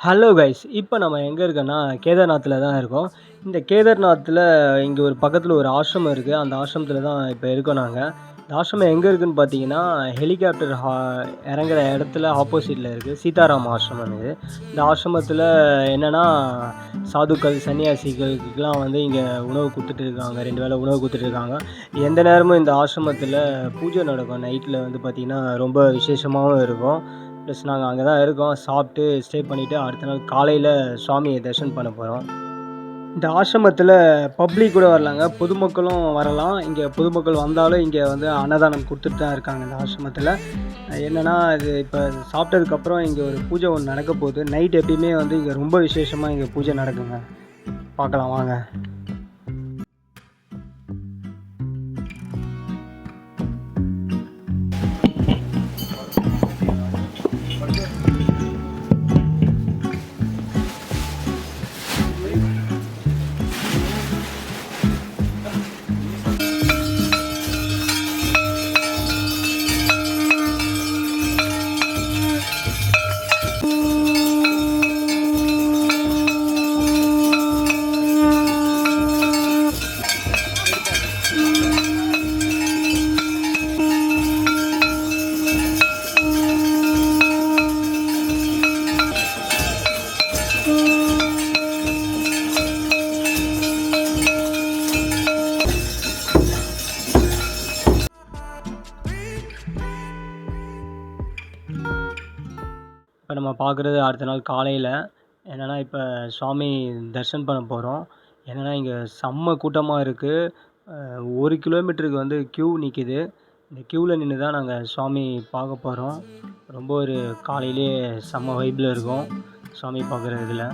Hello guys இப்போ நம்ம எங்கே இருக்கோன்னா கேதார்நாத்தில் தான் இருக்கோம். இந்த கேதார்நாத்தில் இங்கே ஒரு பக்கத்தில் ஒரு ஆசிரமம் இருக்குது அந்த ஆசிரமத்தில் தான் இப்போ இருக்கோம் நாங்கள் இந்த ஆசிரமம் எங்கே இருக்குதுன்னு பார்த்தீங்கன்னா ஹெலிகாப்டர் ஹா இறங்குற இடத்துல ஆப்போசிட்டில் இருக்குது சீதாராம் ஆசிரமம் இது. இந்த ஆசிரமத்தில் என்னென்னா சாதுக்கள் சன்னியாசிகளுக்கெல்லாம் வந்து இங்கே உணவு கொடுத்துட்டு இருக்காங்க. ரெண்டு வேளை உணவு கொடுத்துட்டு இருக்காங்க. எந்த நேரமும் இந்த ஆசிரமத்தில் பூஜை நடக்கும். நைட்டில் வந்து பார்த்திங்கன்னா ரொம்ப விசேஷமாகவும் இருக்கும். ப்ளஸ் நாங்கள் அங்கே தான் இருக்கோம். சாப்பிட்டு ஸ்டே பண்ணிவிட்டு அடுத்த நாள் காலையில் சுவாமியை தரிசனம் பண்ண போகிறோம் இந்த ஆசிரமத்தில் பப்ளிக் கூட வரலாங்க. பொதுமக்களும் வரலாம். இங்கே பொதுமக்கள் வந்தாலும் இங்கே வந்து அன்னதானம் கொடுத்துட்டு தான் இருக்காங்க இந்த ஆசிரமத்தில். என்னென்னா இது இப்போ சாப்பிட்டதுக்கப்புறம் இங்கே ஒரு பூஜை ஒன்று நடக்க போகுது. நைட் எப்பயுமே வந்து இங்கே ரொம்ப விசேஷமாக இங்கே பூஜை நடக்குங்க. பார்க்கலாம் வாங்க. நம்ம பார்க்குறது அடுத்த நாள் காலையில். என்னென்னா இப்போ சுவாமி தரிசனம் பண்ண போகிறோம் என்னென்னா இங்கே செம்ம கூட்டமாக இருக்குது ஒரு கிலோமீட்டருக்கு வந்து க்யூ நிற்கிது இந்த க்யூவில் நின்று தான் நாங்கள் சுவாமி பார்க்க போகிறோம் ரொம்ப ஒரு காலையிலே செம்ம வைப்பில் இருக்கும் சுவாமி பார்க்குற இதில்.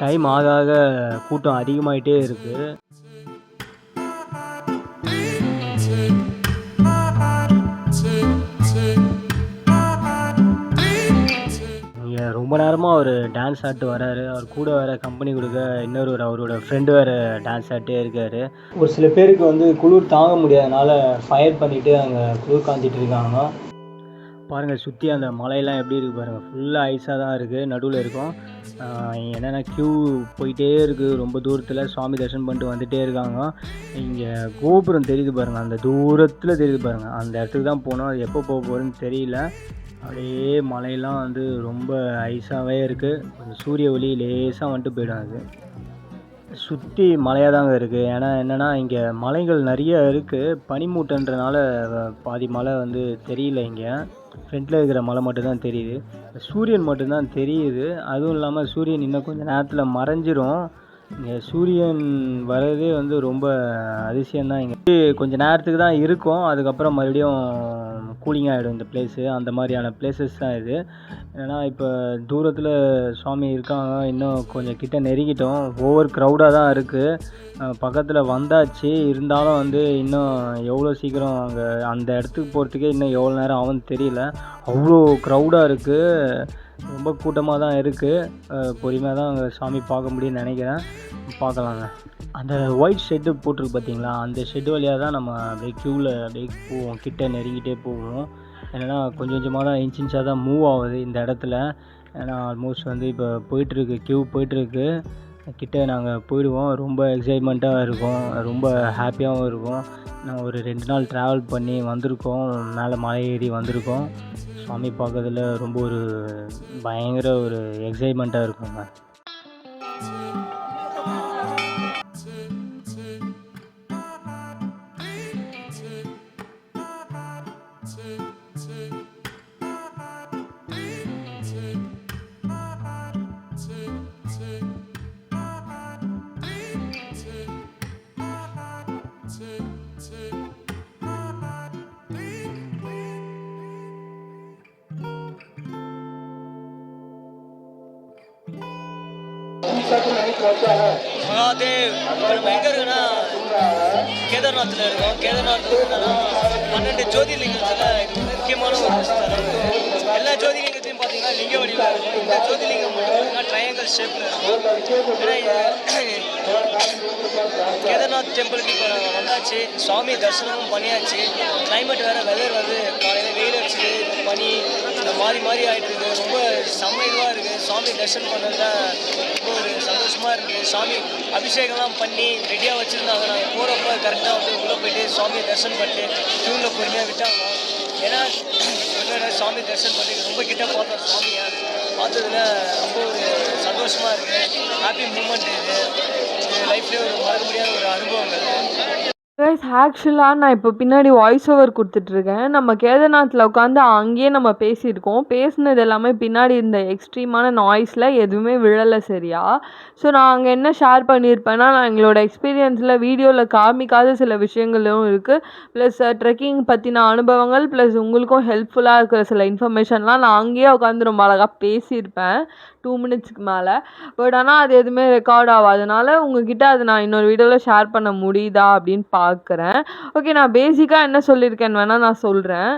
டைம் ஆக ஆக கூட்டம் அதிகமாகிட்டே இருக்குது ரொம்ப நேரமாக அவர் டான்ஸ் ஆடிட்டு வராரு. அவர் கூட வேறு கம்பெனி கொடுக்க இன்னொரு ஒரு அவரோட ஃப்ரெண்டு வேறு டான்ஸ் ஆட்டே இருக்கார். ஒரு சில பேருக்கு வந்து குளிர் தாங்க முடியாதனால ஃபயர் பண்ணிவிட்டு அங்கே குளிர் காஞ்சிட்டு இருக்காங்க. பாருங்கள் சுற்றி அந்த மலையெல்லாம் எப்படி இருக்குது பாருங்கள் ஃபுல்லாக ஐஸாக தான் இருக்குது நடுவில் இருக்கும். என்னென்னா க்யூ போயிட்டே இருக்குது ரொம்ப தூரத்தில் சுவாமி தரிசனம் பண்ணிட்டு வந்துகிட்டே இருக்காங்க. இங்கே கோபுரம் தெரியுது பாருங்கள் அந்த தூரத்தில் தெரியுது பாருங்கள் அந்த இடத்துக்கு தான் போனோம். அது எப்போ போக போகிறோன்னு தெரியல. அப்படியே மலையெல்லாம் வந்து ரொம்ப ஐஸாகவே இருக்குது சூரிய ஒளி லேசாக வந்துட்டு போயிடும் அது. சுற்றி மலையாக தாங்க இருக்குது ஏன்னா என்னென்னா இங்கே மலைகள் நிறைய இருக்குது பனிமூட்டன்றனால பாதி மலை வந்து தெரியல இங்கே. ஃப்ரண்ட்டில் இருக்கிற மலை மட்டும்தான் தெரியுது. சூரியன் மட்டும்தான் தெரியுது. அதுவும் இல்லாமல் சூரியன் இன்னும் கொஞ்சம் நேரத்தில் மறைஞ்சிரும். இங்கே சூரியன் வர்றதே வந்து ரொம்ப அதிசயம்தான் இங்கே. கொஞ்சம் நேரத்துக்கு தான் இருக்கும். அதுக்கப்புறம் மறுபடியும் கூலிங் ஆகிடும் இந்த பிளேஸு அந்த மாதிரியான பிளேசஸ் தான் இது. ஏன்னா இப்போ தூரத்தில் சுவாமி இருக்காங்க. இன்னும் கொஞ்சம் கிட்ட நெருங்கிட்டோம். ஓவர் க்ரௌடாக தான் இருக்குது பக்கத்தில் வந்தாச்சு. இருந்தாலும் வந்து இன்னும் எவ்வளோ சீக்கிரம் அங்கே அந்த இடத்துக்கு போகிறதுக்கே இன்னும் எவ்வளோ நேரம் ஆகும்னு தெரியல. அவ்வளோ க்ரௌடாக இருக்குது ரொம்ப கூட்டமாக தான் இருக்குது பொறுமையாக தான் அங்கே சாமி பார்க்க முடியும்னு நினைக்கிறேன். பார்க்கலாங்க. அந்த ஒயிட் ஷெட்டு போட்டிருக்கு பார்த்தீங்களா அந்த ஷெட் வழியாக தான் நம்ம அப்படியே க்யூவில் அப்படியே போவோம். கிட்ட நெருங்கிட்டே போவோம். ஏன்னா கொஞ்சம் கொஞ்சமாக தான் இன்ச் இன்ச்சாக தான் மூவ் ஆகுது இந்த இடத்துல. ஏன்னா ஆல்மோஸ்ட் வந்து இப்போ போயிட்டுருக்கு க்யூ போயிட்டுருக்கு கிட்டே நாங்கள் போயிடுவோம். ரொம்ப எக்ஸைட்மெண்ட்டாக இருக்கும். ரொம்ப ஹாப்பியாகவும் இருக்கும். நான் ஒரு ரெண்டு நாள் ட்ராவல் பண்ணி வந்திருக்கோம். மேலே மலை ஏறி வந்திருக்கோம். சுவாமி பார்க்கறதுல ரொம்ப ஒரு பயங்கர ஒரு எக்ஸைட்மெண்ட்டாக இருக்குங்க. மகாதேவ் இப்போ நம்ம எங்கே இருக்குன்னா கேதார்நாத்தில் இருக்கோம். கேதார்நாத்தில் என்னன்னா பன்னெண்டு ஜோதிர்லிங்கத்தில் இது முக்கியமான ஒரு ஸ்தலம். எல்லா ஜோதிர்லிங்கத்தையும் பார்த்தீங்கன்னா லிங்க வடிவில் இருக்கும் இந்த ஜோதிர்லிங்கம் மட்டும் பார்த்தீங்கன்னா ட்ரையாங்கல் ஷேப்பில் இருக்கும். ஏன்னா கேதார்நாத் டெம்பிளுக்கு இப்போ நாங்கள் வந்தாச்சு. சுவாமி தரிசனமும் பண்ணியாச்சு. கிளைமேட் வேறு வெதர் வந்து காலையில் வெயில் அடிச்சுது பனி அந்த மாறி மாறி ஆகிட்டு இருக்கு. ரொம்ப செம்ம இதுவாக இருக்குது சாமி தரிசனம் பண்ணதில் ரொம்ப ஒரு சந்தோஷமாக இருக்குது சாமி அபிஷேகம்லாம் பண்ணி ரெடியாக வச்சுருந்தாங்க. நாங்கள் போகிறப்ப கரெக்டாக வந்து உள்ளே போயிட்டு சாமியை தரிசனம் பண்ணிட்டு க்யூவில் பொறுமையாக விட்டாங்க. ஏன்னா என்னோட சாமி தரிசனம் பண்ணி ரொம்ப கிட்ட பார்த்தோம் சுவாமியை பார்த்ததுல ரொம்ப ஒரு சந்தோஷமாக இருக்குது ஹாப்பி மூமெண்ட் இது. இது லைஃப்லேயே ஒரு மறக்க முடியாத ஒரு அனுபவங்கள் கைஸ் ஆக்சுவலாக நான் இப்போ பின்னாடி வாய்ஸ் ஓவர் கொடுத்துட்ருக்கேன் நம்ம கேதார்நாத்தில் உட்காந்து அங்கேயே நம்ம பேசியிருக்கோம். பேசுனது எல்லாமே பின்னாடி இந்த எக்ஸ்ட்ரீமான நாய்ஸில் எதுவுமே விழலை சரியா? ஸோ நான் அங்கே என்ன ஷேர் பண்ணியிருப்பேன்னா நான் எங்களோட எக்ஸ்பீரியன்ஸில் வீடியோவில் காமிக்காத சில விஷயங்களும் இருக்குது ப்ளஸ் ட்ரெக்கிங் பற்றின அனுபவங்கள் ப்ளஸ் உங்களுக்கும் ஹெல்ப்ஃபுல்லாக இருக்கிற சில இன்ஃபர்மேஷன்லாம் நான் அங்கேயே உட்காந்து ரொம்ப அழகாக பேசியிருப்பேன். டூ மினிட்ஸ்க்கு மேலே. பட் ஆனால் அது எதுவுமே ரெக்கார்ட் ஆகாதனால உங்ககிட்ட அது நான் இன்னொரு வீடியோவில் ஷேர் பண்ண முடியுதா அப்படின்னு பார்க்குறேன். ஓகே நான் பேசிக்காக என்ன சொல்லியிருக்கேன்னு வேணால் நான் சொல்கிறேன்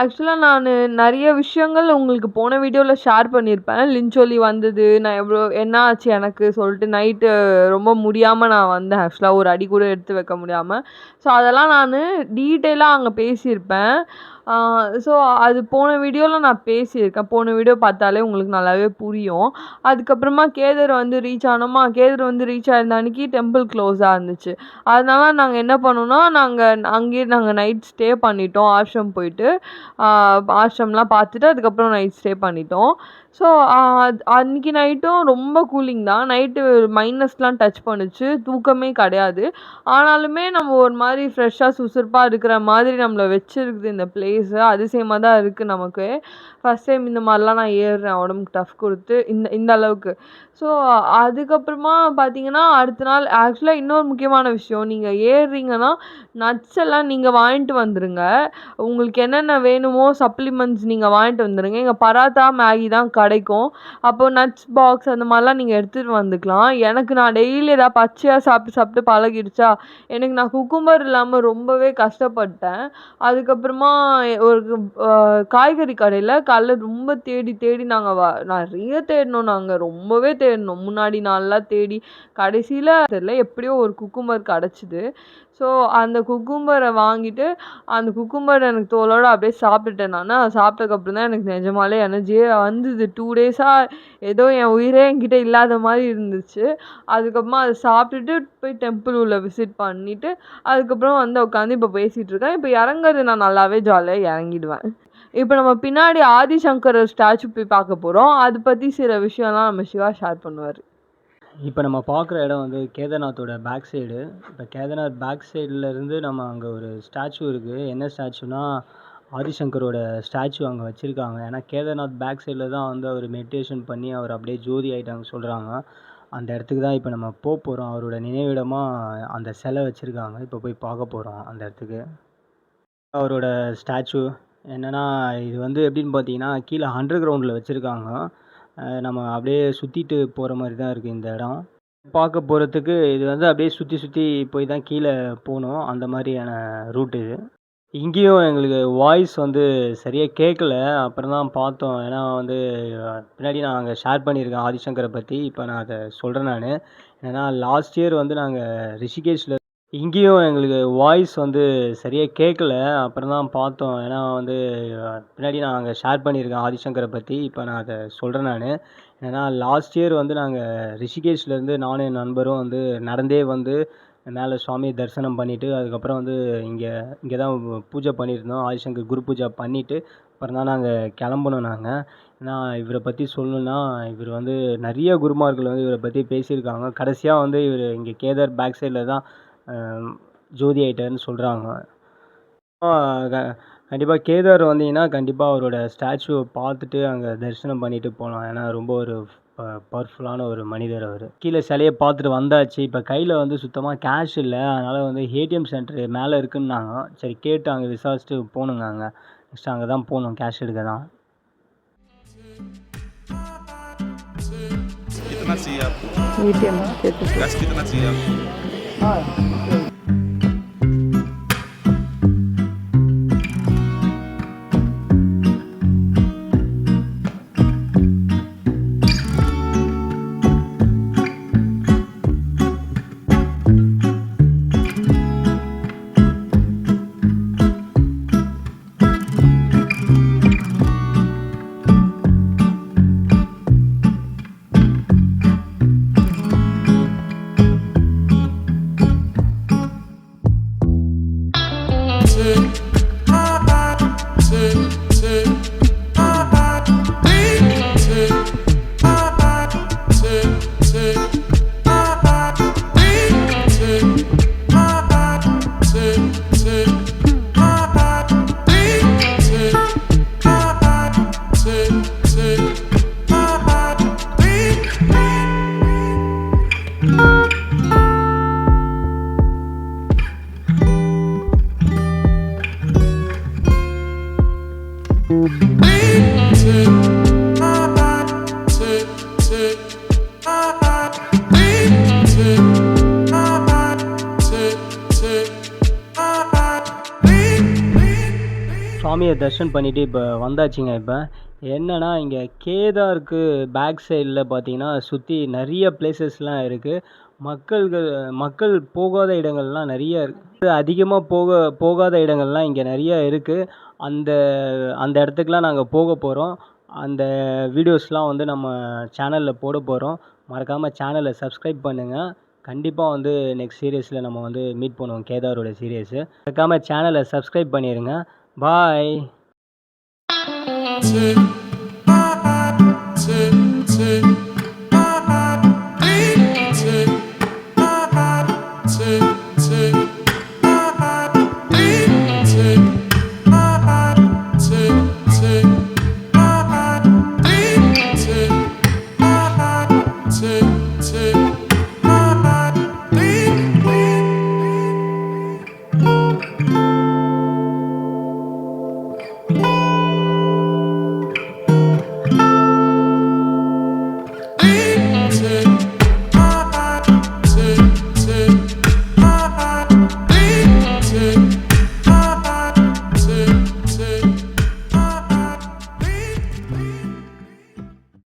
ஆக்சுவலாக நான் நிறைய விஷயங்கள் உங்களுக்கு போன வீடியோவில் ஷேர் பண்ணியிருப்பேன். லிஞ்சோலி வந்தது நான் எவ்வளோ என்ன ஆச்சு எனக்கு சொல்லிட்டு நைட்டு ரொம்ப முடியாமல் நான் வந்தேன். ஆக்சுவலாக ஒரு அடி கூட எடுத்து வைக்க முடியாமல் ஸோ அதெல்லாம் நான் டீட்டெயிலாக அங்கே பேசியிருப்பேன். ஸோ அது போன வீடியோவில் நான் பேசியிருக்கேன். போன வீடியோ பார்த்தாலே உங்களுக்கு நல்லாவே புரியும். அதுக்கப்புறமா கேதர் வந்து ரீச் ஆனோமா? கேதர் வந்து ரீச் ஆயிருந்த அன்னைக்கு டெம்பிள் க்ளோஸாக இருந்துச்சு. அதனால் நாங்கள் என்ன பண்ணோம்னா நாங்கள் அங்கேயே நாங்கள் நைட் ஸ்டே பண்ணிட்டோம். ஆஷ்ரம் போயிட்டு ஆஷ்ரம்லாம் பார்த்துட்டு அதுக்கப்புறம் நைட் ஸ்டே பண்ணிட்டோம். ஸோ அன்றைக்கி நைட்டும் ரொம்ப கூலிங் தான். நைட்டு மைனஸ்லாம் டச் பண்ணுச்சு. தூக்கமே கிடையாது. ஆனாலுமே நம்ம ஒரு மாதிரி ஃப்ரெஷ்ஷாக சுறுசுறுப்பாக இருக்கிற மாதிரி நம்மளை வச்சிருக்குது இந்த பிளேஸு அதிசயமாக தான் இருக்குது நமக்கு. ஃபஸ்ட் டைம் இந்த மாதிரிலாம் நான் ஏறுறேன். உடம்புக்கு டஃப் கொடுத்து இந்த இந்த அளவுக்கு. ஸோ அதுக்கப்புறமா பார்த்தீங்கன்னா அடுத்த நாள் ஆக்சுவலாக இன்னொரு முக்கியமான விஷயம். நீங்கள் ஏறுறீங்கன்னா நட்ஸ் எல்லாம் நீங்கள் வாங்கிட்டு வந்துடுங்க உங்களுக்கு என்னென்ன வேணுமோ சப்ளிமெண்ட்ஸ் நீங்கள் வாங்கிட்டு வந்துடுங்க இங்கே பராத்தா மேகி தான் கிடைக்கும். அப்போது நட்ஸ் பாக்ஸ் அந்த மாதிரிலாம் நீங்கள் எடுத்துகிட்டு வந்துக்கலாம். எனக்கு நான் டெய்லி ஏதாவது பச்சையாக சாப்பிட்டு சாப்பிட்டு பழகிடுச்சா? எனக்கு நான் குக்கும்பர் இல்லாமல் ரொம்பவே கஷ்டப்பட்டேன். அதுக்கப்புறமா ஒரு காய்கறி கடையில் காலைல ரொம்ப தேடி தேடி நாங்கள் வ நிறைய தேடினோம் நாங்கள் ரொம்பவே தேடினோம். முன்னாடி நாள்லாம் தேடி கடைசியில் தெரியல எப்படியோ ஒரு குக்கும்பர் கிடச்சிது. ஸோ அந்த குக்கும்பரை வாங்கிட்டு அந்த குக்கும்பரை எனக்கு தோலோடு அப்படியே சாப்பிட்டுட்டேன் நான். அது சாப்பிட்டதுக்கப்புறம் தான் எனக்கு நிஜமாலே எனர்ஜியே வந்தது. டூ டேஸாக ஏதோ என் உயிரே என்கிட்ட இல்லாத மாதிரி இருந்துச்சு. அதுக்கப்புறமா அதை சாப்பிட்டுட்டு போய் டெம்பிள் உள்ள விசிட் பண்ணிவிட்டு அதுக்கப்புறம் வந்து உட்காந்து இப்போ பேசிகிட்டு இருக்கேன். இப்போ இறங்குறது நான் நல்லாவே ஜாலியாக இறங்கிடுவேன். இப்போ நம்ம பின்னாடி ஆதிசங்கர் ஸ்டாச்சு போய் பார்க்க போகிறோம் அது பற்றி சில விஷயம்லாம் நம்ம சிவா ஷேர் பண்ணுவார். இப்போ நம்ம பார்க்குற இடம் வந்து கேதார்நாத்தோட பேக் சைடு இப்போ கேதார்நாத் பேக் சைட்லேருந்து நம்ம அங்கே ஒரு ஸ்டாச்சு இருக்குது என்ன ஸ்டாச்சுனா ஆதிசங்கரோட ஸ்டாச்சு அங்கே வச்சுருக்காங்க. ஏன்னா கேதார்நாத் பேக் சைடில் தான் வந்து அவர் மெடிடேஷன் பண்ணி அவர் அப்படியே ஜோதி ஆகிட்டாங்க சொல்கிறாங்க அந்த இடத்துக்கு தான் இப்போ நம்ம போக போகிறோம் அவரோட நினைவிடமாக அந்த சிலை வச்சுருக்காங்க. இப்போ போய் பார்க்க போகிறோம் அந்த இடத்துக்கு. அவரோட ஸ்டாச்சு என்னென்னா இது வந்து எப்படின்னு பார்த்தீங்கன்னா கீழே அண்டர் கிரவுண்டில் வச்சுருக்காங்க. நம்ம அப்படியே சுற்றிட்டு போகிற மாதிரி தான் இருக்குது இந்த இடம். பார்க்க போகிறதுக்கு இது வந்து அப்படியே சுற்றி சுற்றி போய் தான் கீழே போகணும். அந்த மாதிரியான ரூட் இது. இங்கேயும் எங்களுக்கு வாய்ஸ் வந்து சரியாக கேட்கல அப்புறம் தான் பார்த்தோம். ஏன்னா வந்து பின்னாடி நான் அங்கே ஷேர் பண்ணியிருக்கேன் ஆதிசங்கரை பற்றி இப்போ நான் அதை சொல்கிறேன் நான். ஏன்னா லாஸ்ட் இயர் வந்து நாங்கள் ரிஷிகேஷில் இங்கேயும் எங்களுக்கு வாய்ஸ் வந்து சரியாக கேட்கல அப்புறம் தான் பார்த்தோம். ஏன்னா வந்து பின்னாடி நான் அங்கே ஷேர் பண்ணியிருக்கேன் ஆதிசங்கரை பற்றி இப்போ நான் அதை சொல்கிறேன் நான். ஏன்னா லாஸ்ட் இயர் வந்து நாங்கள் ரிஷிகேஷ்லேருந்து நானும் என் நண்பரும் வந்து நடந்தே வந்து மேலே சுவாமி தரிசனம் பண்ணிவிட்டு அதுக்கப்புறம் வந்து இங்கே இங்கே தான் பூஜை பண்ணியிருந்தோம். ஆதிசங்கர் குரு பூஜை பண்ணிவிட்டு அப்புறம் தான் நாங்கள் கிளம்புனோம் நாங்கள் ஏன்னா இவரை பற்றி சொல்லணுன்னா இவர் வந்து நிறைய குருமார்கள் வந்து இவரை பற்றி பேசியிருக்காங்க. கடைசியாக வந்து இவர் இங்கே கேதார் பேக் சைடில் தான் ஜோதி ஆயிட்டாருன்னு சொல்கிறாங்க கண்டிப்பாக கேதார் வந்தீங்கன்னா கண்டிப்பாக அவரோட ஸ்டாச்சுவை பார்த்துட்டு அங்கே தரிசனம் பண்ணிட்டு போகலாம் ஏன்னா ரொம்ப ஒரு பவர்ஃபுல்லான ஒரு மனிதர் அவர் கீழே சிலையை பார்த்துட்டு வந்தாச்சு இப்போ கையில் வந்து சுத்தமாக கேஷ் இல்லை அதனால் வந்து ஏடிஎம் சென்டர் மேலே இருக்குன்னாங்க சரி கேட்டு அங்கே விசாரிச்சுட்டு போகணுங்க அங்கே நெக்ஸ்ட் அங்கே தான் போகணும் கேஷ் எடுக்க தான் इतना कितना चाहिए आपको ஏடிஎம் கேட்டு गैस कितना चाहिए आपको 二四 சாமியை தர்ஷன் பண்ணிவிட்டு இப்போ வந்தாச்சுங்க இப்போ. என்னென்னா இங்கே கேதாருக்கு பேக் சைடில் பார்த்தீங்கன்னா சுற்றி நிறைய பிளேசஸ்லாம் இருக்குது மக்கள்கள் மக்கள் போகாத இடங்கள்லாம் நிறைய இருக்குது அதிகமாக போக போகாத இடங்கள்லாம் இங்கே நிறைய இருக்குது அந்த அந்த இடத்துக்குலாம் நாங்கள் போக போகிறோம் அந்த வீடியோஸ்லாம் வந்து நம்ம சேனலில் போட போகிறோம் மறக்காமல் சேனலை சப்ஸ்கிரைப் பண்ணுங்கள் கண்டிப்பாக வந்து நெக்ஸ்ட் சீரியஸில் நம்ம வந்து மீட் பண்ணுவோம் கேதாரோட சீரியஸு மறக்காமல் சேனலை சப்ஸ்கிரைப் பண்ணிடுங்க பாய்